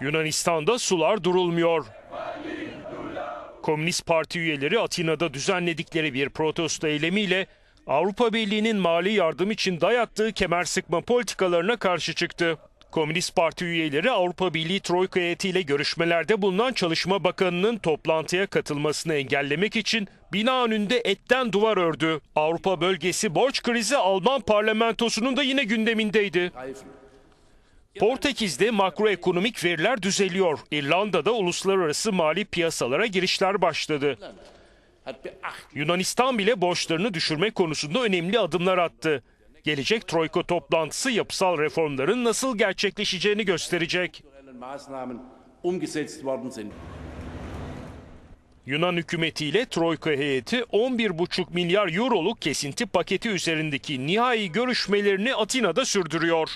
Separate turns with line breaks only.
Yunanistan'da sular durulmuyor. Komünist Parti üyeleri Atina'da düzenledikleri bir protesto eylemiyle Avrupa Birliği'nin mali yardım için dayattığı kemer sıkma politikalarına karşı çıktı. Komünist Parti üyeleri Avrupa Birliği Troika heyetiyle görüşmelerde bulunan Çalışma Bakanı'nın toplantıya katılmasını engellemek için bina önünde etten duvar ördü. Avrupa bölgesi borç krizi Alman parlamentosunun da yine gündemindeydi. Portekiz'de makroekonomik veriler düzeliyor. İrlanda'da uluslararası mali piyasalara girişler başladı. Yunanistan bile borçlarını düşürme konusunda önemli adımlar attı. Gelecek Troika toplantısı yapısal reformların nasıl gerçekleşeceğini gösterecek. Yunan hükümetiyle Troika heyeti 11,5 milyar euroluk kesinti paketi üzerindeki nihai görüşmelerini Atina'da sürdürüyor.